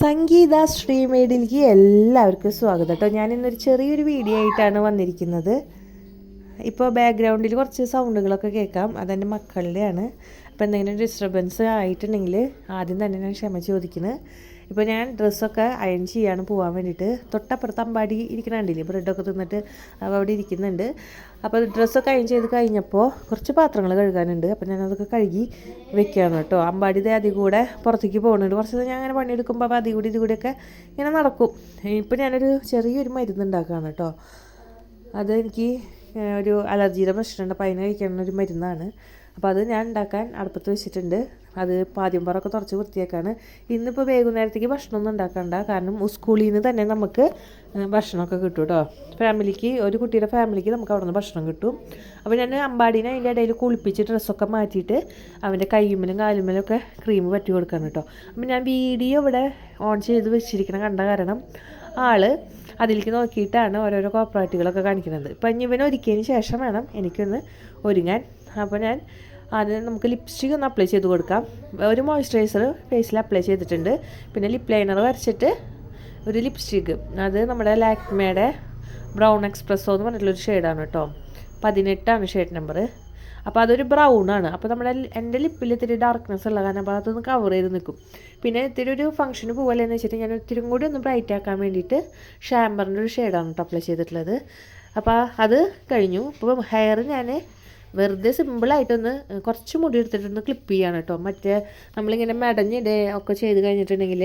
സംഗീത ശ്രീമേഡിലേക്ക് എല്ലാവർക്കും സ്വാഗതം കേട്ടോ. ഞാനിന്നൊരു ചെറിയൊരു വീഡിയോ ആയിട്ടാണ് വന്നിരിക്കുന്നത്. ഇപ്പോൾ ബാക്ക്ഗ്രൗണ്ടിൽ കുറച്ച് സൗണ്ടുകളൊക്കെ കേൾക്കാം. അതെന്റെ മക്കളുടെയാണ്. അപ്പോൾ എന്തെങ്കിലും ഡിസ്റ്റർബൻസ് ആയിട്ടുണ്ടെങ്കിൽ ആദ്യം തന്നെ ഞാൻ ക്ഷമ ചോദിക്കുന്നത് ഇപ്പോൾ ഞാൻ ഡ്രസ്സൊക്കെ അയൺ ചെയ്യാണ് പോകാൻ വേണ്ടിയിട്ട്. തൊട്ടപ്പുറത്ത് അമ്പാടി ഇരിക്കണ കണ്ടില്ലേ? ബ്രെഡൊക്കെ തിന്നിട്ട് അവ അവിടെ ഇരിക്കുന്നുണ്ട്. അപ്പോൾ ഡ്രസ്സൊക്കെ അയൺ ചെയ്ത് കഴിഞ്ഞപ്പോൾ കുറച്ച് പാത്രങ്ങൾ കഴുകാനുണ്ട്. അപ്പോൾ ഞാൻ അതൊക്കെ കഴുകി വെക്കുകയാണ് കേട്ടോ. അമ്പാടി ദേ അതിൽ കൂടെ പുറത്തേക്ക് പോകുന്നുണ്ട്. കുറച്ച് ഞാൻ അങ്ങനെ പണിയെടുക്കുമ്പോൾ അപ്പോൾ അതിൽ കൂടി ഇത് കൂടിയൊക്കെ ഇങ്ങനെ നടക്കും. ഇപ്പോൾ ഞാനൊരു ചെറിയൊരു മരുന്ന് ഉണ്ടാക്കുകയാണ് കേട്ടോ. അതെനിക്ക് ഒരു അലർജിയുടെ പ്രശ്നമുണ്ട്. അപ്പോൾ അതിന് കഴിക്കുന്ന ഒരു മരുന്നാണ്. അപ്പോൾ അത് ഞാൻ ഉണ്ടാക്കാൻ അടുപ്പത്ത് വെച്ചിട്ടുണ്ട്. അത് പാദ്യം പറൊക്കെ തുറച്ച് വൃത്തിയാക്കാണ്. ഇന്നിപ്പോൾ വൈകുന്നേരത്തേക്ക് ഭക്ഷണമൊന്നും ഉണ്ടാക്കണ്ട. കാരണം സ്കൂളിൽ നിന്ന് തന്നെ നമുക്ക് ഭക്ഷണമൊക്കെ കിട്ടും കേട്ടോ. ഫാമിലിക്ക് ഒരു കുട്ടിയുടെ ഫാമിലിക്ക് നമുക്ക് അവിടെ നിന്ന് ഭക്ഷണം കിട്ടും. അപ്പോൾ ഞാൻ അമ്പാടീനെ അതിന്റെ ഇടയിൽ കുളിപ്പിച്ച് ഡ്രസ്സൊക്കെ മാറ്റിയിട്ട് അവന്റെ കയ്യുമ്മലും കാലുമ്മലും ഒക്കെ ക്രീം പറ്റി കൊടുക്കണം കേട്ടോ. അപ്പോൾ ഞാൻ വീഡിയോ ഇവിടെ ഓൺ ചെയ്ത് വെച്ചിരിക്കണം കണ്ട കാരണം ആൾ അതിലേക്ക് നോക്കിയിട്ടാണ് ഓരോരോ കോപ്പറേറ്റുകളൊക്കെ കാണിക്കുന്നത്. ഇപ്പം ഇനി ഇവനെ ഒരുക്കിയതിന് ശേഷം വേണം എനിക്കൊന്ന് ഒരുങ്ങാൻ. അപ്പോൾ ഞാൻ ആദ്യം നമുക്ക് ലിപ്സ്റ്റിക് ഒന്ന് അപ്ലൈ ചെയ്ത് കൊടുക്കാം. ഒരു മോയ്സ്ചറൈസർ ഫേസിൽ അപ്ലൈ ചെയ്തിട്ടുണ്ട്. പിന്നെ ലിപ് ലൈനർ വരച്ചിട്ട് ഒരു ലിപ്സ്റ്റിക് അത് നമ്മുടെ ലാക്മേയുടെ ബ്രൗൺ എക്സ്പ്രസ്സോ എന്ന് പറഞ്ഞിട്ടുള്ളൊരു ഷെയ്ഡാണ് കേട്ടോ. പതിനെട്ടാണ് ഷെയ്ഡ് നമ്പർ അപ്പോൾ അതൊരു ബ്രൗൺ ആണ്. അപ്പോൾ നമ്മുടെ എന്റെ ലിപ്പിൽ ഇത്തിരി ഡാർക്ക്നെസ് ഉള്ള കാരണം അപ്പോൾ അതൊന്ന് കവർ ചെയ്ത് നിൽക്കും. പിന്നെ ഇത്തിരി ഒരു ഫംഗ്ഷന് എന്ന് വെച്ചിട്ട് ഞാൻ ഇത്തിരി കൂടി ഒന്ന് ബ്രൈറ്റ് ആക്കാൻ വേണ്ടിയിട്ട് ഷാമ്പറിന്റെ ഒരു ഷെയ്ഡാണ് കേട്ടോ അപ്ലൈ ചെയ്തിട്ടുള്ളത്. അപ്പോൾ അത് കഴിഞ്ഞു. ഇപ്പോൾ ഹെയർ ഞാൻ വെറുതെ സിമ്പിളായിട്ടൊന്ന് കുറച്ച് മുടി എടുത്തിട്ടൊന്ന് ക്ലിപ്പ് ചെയ്യാണ് കേട്ടോ മറ്റേ നമ്മളിങ്ങനെ മെടഞ്ഞിടേ ഒക്കെ ചെയ്ത് കഴിഞ്ഞിട്ടുണ്ടെങ്കിൽ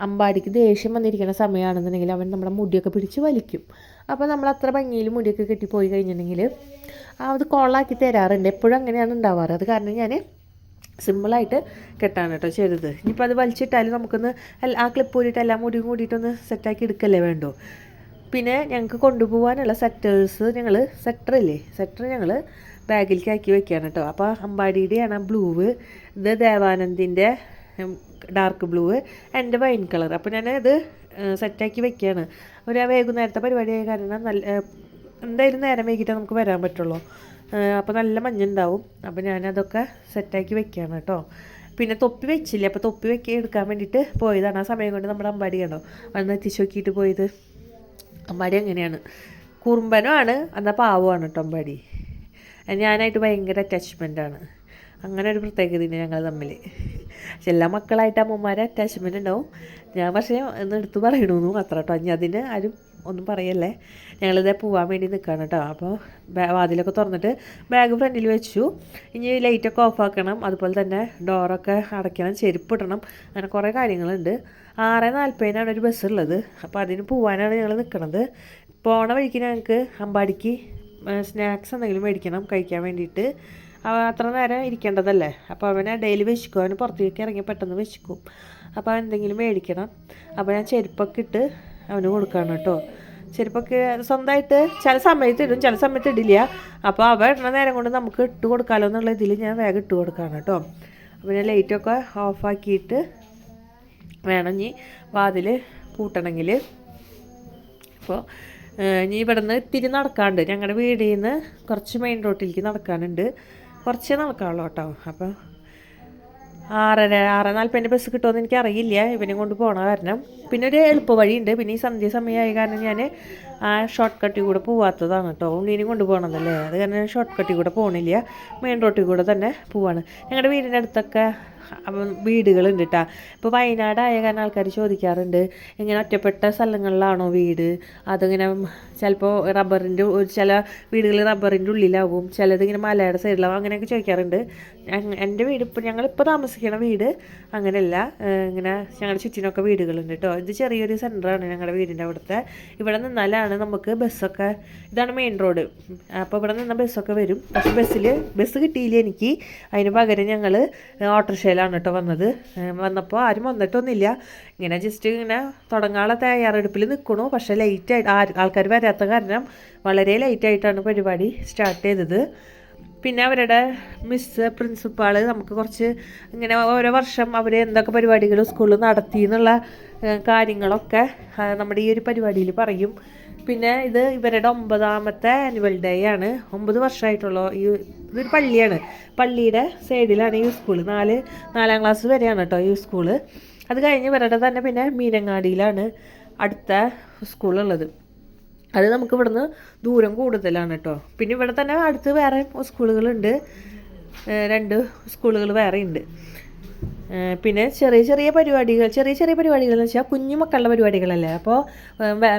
അമ്പാടിക്ക് ദേഷ്യം വന്നിരിക്കുന്ന സമയമാണെന്നുണ്ടെങ്കിൽ അവൻ നമ്മുടെ മുടിയൊക്കെ പിടിച്ച് വലിക്കും. അപ്പോൾ നമ്മൾ അത്ര ഭംഗിയിൽ മുടിയൊക്കെ കെട്ടിപ്പോയി കഴിഞ്ഞിട്ടുണ്ടെങ്കിൽ അത് കോളാക്കി തരാറുണ്ട്. എപ്പോഴും അങ്ങനെയാണ് ഉണ്ടാവാറ്. അത് കാരണം ഞാൻ സിമ്പിളായിട്ട് കെട്ടാണ് കേട്ടോ ചെയ്തത്. ഇനിയിപ്പോൾ അത് വലിച്ചിട്ടാലും നമുക്കൊന്ന് ആ ക്ലിപ്പ് കൂടിയിട്ട് എല്ലാം മുടിയും കൂടിയിട്ടൊന്ന് സെറ്റാക്കി എടുക്കല്ലേ വേണ്ടോ? പിന്നെ ഞങ്ങൾക്ക് കൊണ്ടുപോകാനുള്ള സെറ്റേഴ്സ് ഞങ്ങൾ സെറ്ററില്ലേ സെറ്റർ ഞങ്ങൾ ബാഗിലേക്ക് ആക്കി വെക്കുകയാണ് കേട്ടോ. അപ്പോൾ അമ്പാടിയുടെയാണ് ബ്ലൂവ് ഇത് ദേവാനന്ദിന്റെ dark blue and wine colour അപ്പോൾ ഞാൻ ഇത് സെറ്റാക്കി വെക്കുകയാണ് ഒരു വൈകുന്നേരത്തെ പരിപാടിയായ കാരണം നല്ല എന്തായാലും നേരം വൈകിട്ടേ നമുക്ക് വരാൻ പറ്റുള്ളൂ. അപ്പോൾ നല്ല മഞ്ഞുണ്ടാവും. അപ്പോൾ ഞാനതൊക്കെ സെറ്റാക്കി വെക്കുകയാണ് കേട്ടോ പിന്നെ തൊപ്പി വെച്ചില്ല? അപ്പോൾ തൊപ്പി വെക്കി എടുക്കാൻ വേണ്ടിയിട്ട് പോയതാണ്. ആ സമയം കൊണ്ട് നമ്മുടെ അമ്പാടി കണ്ടോ? വന്ന് എത്തിച്ചു നോക്കിയിട്ട് പോയത്. അമ്പാടി അങ്ങനെയാണ്. കുറുമ്പനുമാണ് എന്നാൽ പാവമാണ് കേട്ടോ അമ്പാടി. ഞാനായിട്ട് ഭയങ്കര അറ്റാച്ച്മെന്റാണ് അങ്ങനെ ഒരു പ്രത്യേകതയുണ്ട് ഞങ്ങൾ തമ്മിൽ. പക്ഷെ എല്ലാ മക്കളായിട്ട് അമ്മമാരെ അറ്റാച്ച്മെന്റ് ഉണ്ടാവും. ഞാൻ പക്ഷേ ഒന്ന് എടുത്തു പറയണമെന്നു അത്ര കേട്ടോ ഇനി അതിന് ആരും ഒന്നും പറയല്ലേ. ഞങ്ങളിതേ പോവാൻ വേണ്ടി നിൽക്കുകയാണ് കേട്ടോ അപ്പോൾ വാതിലൊക്കെ തുറന്നിട്ട് ബാഗ് ഫ്രണ്ടിൽ വെച്ചു. ഇനി ലൈറ്റൊക്കെ ഓഫ് ആക്കണം. അതുപോലെ തന്നെ ഡോറൊക്കെ അടയ്ക്കണം ചെരുപ്പ് ഇടണം. അങ്ങനെ കുറേ കാര്യങ്ങളുണ്ട്. ആറ് നാൽപ്പതിനാണ് ഒരു ബസ് ഉള്ളത്. അപ്പോൾ അതിന് പോവാനാണ് ഞങ്ങൾ നിൽക്കണത് പോണ വഴിക്ക് ഞങ്ങൾക്ക് അമ്പാടിക്ക് സ്നാക്സ് എന്തെങ്കിലും മേടിക്കണം കഴിക്കാൻ വേണ്ടിയിട്ട്. അത്ര നേരം ഇരിക്കേണ്ടതല്ലേ? അപ്പോൾ അവനെ ഡെയിലി വെച്ചിക്കും. അവന് പുറത്തേക്ക് ഇറങ്ങി പെട്ടെന്ന് വെച്ചിക്കും. അപ്പോൾ എന്തെങ്കിലും മേടിക്കണം. അപ്പോൾ ഞാൻ ചെരുപ്പൊക്കെ ഇട്ട് അവന് കൊടുക്കുകയാണ് കേട്ടോ. ചെരുപ്പൊക്കെ സ്വന്തമായിട്ട് ചില സമയത്ത് ഇടും ചില സമയത്ത് ഇടില്ല. അപ്പോൾ അവൻ ഇടുന്ന നേരം കൊണ്ട് നമുക്ക് ഇട്ട് കൊടുക്കാമല്ലോ എന്നുള്ള ഇതിൽ ഞാൻ വേഗം ഇട്ട് കൊടുക്കുകയാണ് കേട്ടോ. അപ്പോൾ ഞാൻ ലൈറ്റൊക്കെ ഓഫാക്കിയിട്ട് വേണം ഇനി വാതിൽ പൂട്ടണമെങ്കിൽ അപ്പോൾ ഇനി ഇവിടെ നിന്ന് ഇത്തിരി നടക്കാണ്ട് ഞങ്ങളുടെ വീടിൽ നിന്ന് കുറച്ച് മെയിൻ റോട്ടിലേക്ക് നടക്കാനുണ്ട്. കുറച്ച് നടക്കാവുള്ളൂ കേട്ടോ. അപ്പോൾ ആറര ആറ് നാൽപ്പതിന്റെ ബസ് കിട്ടുമെന്ന് എനിക്ക് അറിയില്ല ഇവനെ കൊണ്ട് പോകണ കാരണം. പിന്നെ ഒരു എളുപ്പ വഴിയുണ്ട് പിന്നെ ഈ സന്ധ്യ സമയമായ കാരണം ഞാൻ ആ ഷോർട്ട് കട്ടിൽ കൂടെ പോവാത്തതാണ് കേട്ടോ ഉണ്ണീനെ കൊണ്ട് പോകണമെന്നല്ലേ അത് കാരണം ഷോർട്ട് കട്ടിൽ കൂടെ പോകണില്ല മെയിൻ റോട്ടിൽ കൂടെ തന്നെ പോവാണ്. ഞങ്ങളുടെ വീടിന്റെ അടുത്തൊക്കെ വീടുകളുണ്ട് കേട്ടോ ഇപ്പോൾ വയനാടായ കാരണം ആൾക്കാർ ചോദിക്കാറുണ്ട് ഇങ്ങനെ ഒറ്റപ്പെട്ട സ്ഥലങ്ങളിലാണോ വീട്? അതിങ്ങനെ ചിലപ്പോൾ റബ്ബറിന്റെ ചില വീടുകൾ റബ്ബറിന്റെ ഉള്ളിലാവും ചിലത് ഇങ്ങനെ മലയുടെ സൈഡിലാവും. അങ്ങനെയൊക്കെ ചോദിക്കാറുണ്ട്. എന്റെ വീട് ഇപ്പോൾ ഞങ്ങളിപ്പോൾ താമസിക്കുന്ന വീട് അങ്ങനെയല്ല. ഇങ്ങനെ ഞങ്ങളുടെ ചുറ്റിനൊക്കെ വീടുകളുണ്ട് കേട്ടോ ഇത് ചെറിയൊരു സെന്ററാണ് ഞങ്ങളുടെ വീടിന്റെ അവിടുത്തെ. ഇവിടെ നിന്നാലാണ് നമുക്ക് ബസ്സൊക്കെ ഇതാണ് മെയിൻ റോഡ് അപ്പോൾ ഇവിടെ നിന്ന് ബസ്സൊക്കെ വരും. പക്ഷേ ബസ്സിൽ ബസ് കിട്ടിയില്ല എനിക്ക്. അതിന് പകരം ഞങ്ങൾ ഓട്ടോറിക്ഷയിലാണ് കേട്ടോ വന്നത്. വന്നപ്പോൾ ആരും വന്നിട്ടൊന്നുമില്ല. ഇങ്ങനെ ജസ്റ്റ് ഇങ്ങനെ തുടങ്ങാനുള്ള തയ്യാറെടുപ്പിൽ നിൽക്കണു പക്ഷേ ലേറ്റായിട്ട് ആൾക്കാർ വരാത്ത കാരണം വളരെ ലൈറ്റായിട്ടാണ് പരിപാടി സ്റ്റാർട്ട് ചെയ്തത്. പിന്നെ അവരുടെ മിസ് പ്രിൻസിപ്പാൾ നമുക്ക് കുറച്ച് ഇങ്ങനെ ഓരോ വർഷം അവർ എന്തൊക്കെ പരിപാടികൾ സ്കൂളിൽ നടത്തി എന്നുള്ള കാര്യങ്ങളൊക്കെ നമ്മുടെ ഈ ഒരു പരിപാടിയിൽ പറയും. പിന്നെ ഇത് ഇവരുടെ ഒമ്പതാമത്തെ ആനുവൽ ഡേ ആണ്. ഒമ്പത് വർഷമായിട്ടുള്ള. ഈ ഇതൊരു പള്ളിയാണ്. പള്ളിയുടെ സൈഡിലാണ് ഈ സ്കൂൾ നാല് നാലാം ക്ലാസ് വരെയാണ് കേട്ടോ ഈ സ്കൂൾ അത് കഴിഞ്ഞ് ഇവരുടെ തന്നെ പിന്നെ മീനങ്ങാടിയിലാണ് അടുത്ത സ്കൂളുള്ളത് അത് നമുക്ക് ഇവിടുന്ന് ദൂരം കൂടുതലാണ് കേട്ടോ. പിന്നെ ഇവിടെ തന്നെ അടുത്ത് വേറെ സ്കൂളുകളുണ്ട് രണ്ട് സ്കൂളുകൾ വേറെ ഉണ്ട് പിന്നെ ചെറിയ ചെറിയ പരിപാടികൾ ചെറിയ ചെറിയ പരിപാടികൾ എന്ന് വെച്ചാൽ കുഞ്ഞു മക്കളുടെ പരിപാടികളല്ലേ? അപ്പോൾ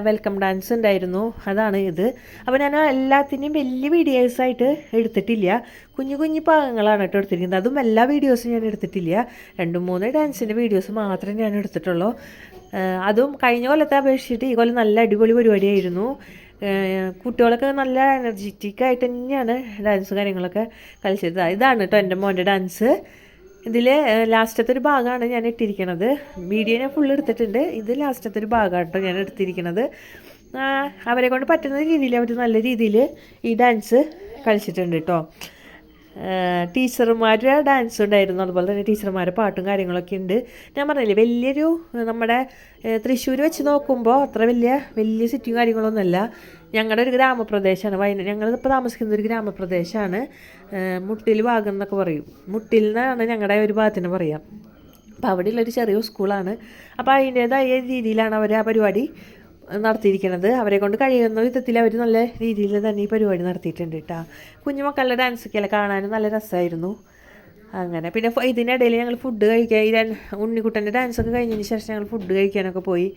വെൽക്കം ഡാൻസ് ഉണ്ടായിരുന്നു. അതാണ് ഇത്. അപ്പോൾ ഞാൻ എല്ലാത്തിനെയും വലിയ വീഡിയോസായിട്ട് എടുത്തിട്ടില്ല. കുഞ്ഞു കുഞ്ഞു ഭാഗങ്ങളാണ് കേട്ടോ എടുത്തിരിക്കുന്നത്. അതും എല്ലാ വീഡിയോസും ഞാൻ എടുത്തിട്ടില്ല. രണ്ട് മൂന്ന് ഡാൻസിന്റെ വീഡിയോസ് മാത്രമേ ഞാൻ എടുത്തിട്ടുള്ളൂ. അതും കഴിഞ്ഞ കൊല്ലത്തെ അപേക്ഷിച്ചിട്ട് ഈ കൊല്ലം നല്ല അടിപൊളി പരിപാടിയായിരുന്നു. കുട്ടികളൊക്കെ നല്ല എനർജറ്റിക് ആയിട്ട് തന്നെയാണ് ഡാൻസ് കാര്യങ്ങളൊക്കെ കളിച്ചത് ഇതാണ് കേട്ടോ എന്റെ മോന്റെ ഡാൻസ് ഇതിൽ ലാസ്റ്റത്തെ ഒരു ഭാഗമാണ് ഞാൻ ഇട്ടിരിക്കുന്നത് വീഡിയോ ഞാൻ ഫുൾ എടുത്തിട്ടുണ്ട്. ഇത് ലാസ്റ്റത്തെ ഒരു ഭാഗമാണ് കേട്ടോ ഞാൻ എടുത്തിരിക്കുന്നത് ആ, അവരെ കൊണ്ട് പറ്റുന്ന രീതിയിൽ അവർ നല്ല രീതിയിൽ ഈ ഡാൻസ് കളിച്ചിട്ടുണ്ട് കേട്ടോ ടീച്ചർമാരുടെ ഡാൻസ് ഉണ്ടായിരുന്നു. അതുപോലെ തന്നെ ടീച്ചർമാരുടെ പാട്ടും കാര്യങ്ങളൊക്കെ ഉണ്ട്. ഞാൻ പറഞ്ഞില്ലേ വലിയൊരു നമ്മുടെ തൃശ്ശൂർ വെച്ച് നോക്കുമ്പോൾ അത്ര വലിയ വലിയ സിറ്റിയും കാര്യങ്ങളൊന്നുമല്ല. ഞങ്ങളുടെ ഒരു ഗ്രാമപ്രദേശമാണ് വയനാട് ഞങ്ങളിപ്പോൾ താമസിക്കുന്ന ഒരു ഗ്രാമപ്രദേശമാണ് മുട്ടിൽ ഭാഗം എന്നൊക്കെ പറയും. മുട്ടിൽ നിന്നാണ് ഞങ്ങളുടെ ഒരു ഭാഗത്തിന് പറയാം. അപ്പോൾ അവിടെയുള്ളൊരു ചെറിയ സ്കൂളാണ്. അപ്പോൾ അതിന്റേതായ രീതിയിലാണ് അവർ ആ പരിപാടി നടത്തിയിരിക്കുന്നത് അവരെ കൊണ്ട് കഴിയുന്ന വിധത്തിൽ അവർ നല്ല രീതിയിൽ തന്നെ ഈ പരിപാടി നടത്തിയിട്ടുണ്ട് കേട്ടോ കുഞ്ഞുമക്കളുടെ ഡാൻസൊക്കെ കാണാനും നല്ല രസമായിരുന്നു അങ്ങനെ. പിന്നെ ഇതിനിടയിൽ ഞങ്ങൾ ഫുഡ് കഴിക്കാൻ ഈ ഉണ്ണിക്കുട്ടന്റെ ഡാൻസൊക്കെ കഴിഞ്ഞതിന് ശേഷം ഞങ്ങൾ ഫുഡ് കഴിക്കാനൊക്കെ പോയി.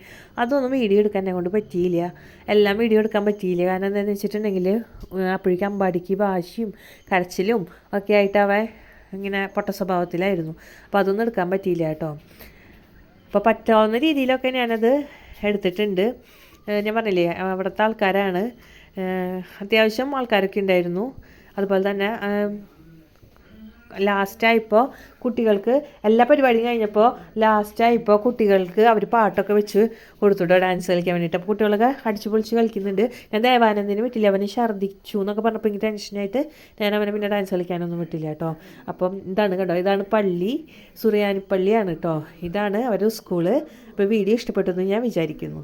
അതൊന്നും വീഡിയോ എടുക്കാൻ എന്നെ കൊണ്ട് പറ്റിയില്ല. എല്ലാം വീഡിയോ എടുക്കാൻ പറ്റിയില്ല. കാരണം എന്താണെന്ന് വെച്ചിട്ടുണ്ടെങ്കിൽ അപ്പോഴേക്കും അമ്പാടിക്ക് വാശിയും കരച്ചിലും ഒക്കെ ആയിട്ട് അവൻ ഇങ്ങനെ പൊട്ട സ്വഭാവത്തിലായിരുന്നു. അപ്പോൾ അതൊന്നും എടുക്കാൻ പറ്റിയില്ല കേട്ടോ. അപ്പോൾ പറ്റാവുന്ന രീതിയിലൊക്കെ ഞാനത് എടുത്തിട്ടുണ്ട്. ഞാൻ പറഞ്ഞില്ലേ അവിടുത്തെ ആൾക്കാരാണ്. അത്യാവശ്യം ആൾക്കാരൊക്കെ ഉണ്ടായിരുന്നു. അതുപോലെ തന്നെ ലാസ്റ്റായപ്പോൾ കുട്ടികൾക്ക് എല്ലാ പരിപാടിയും കഴിഞ്ഞപ്പോൾ ലാസ്റ്റായപ്പോൾ കുട്ടികൾക്ക് അവർ പാട്ടൊക്കെ വെച്ച് കൊടുത്തുട്ടോ ഡാൻസ് കളിക്കാൻ വേണ്ടിയിട്ട്. അപ്പോൾ കുട്ടികളൊക്കെ അടിച്ചു പൊളിച്ച് കളിക്കുന്നുണ്ട്. ഞാൻ ദേവാനന്ദിന് വിട്ടില്ല അവനെ ഛർദ്ദിച്ചു എന്നൊക്കെ പറഞ്ഞപ്പോൾ എനിക്ക് ടെൻഷനായിട്ട് ഞാൻ അവനെ പിന്നെ ഡാൻസ് കളിക്കാനൊന്നും വിട്ടില്ല കേട്ടോ അപ്പം ഇതാണ് കേട്ടോ ഇതാണ് പള്ളി സുറിയാനിപ്പള്ളിയാണ് കേട്ടോ ഇതാണ് അവരുടെ സ്കൂൾ അപ്പോൾ വീഡിയോ ഇഷ്ടപ്പെട്ടു എന്ന് ഞാൻ വിചാരിക്കുന്നു.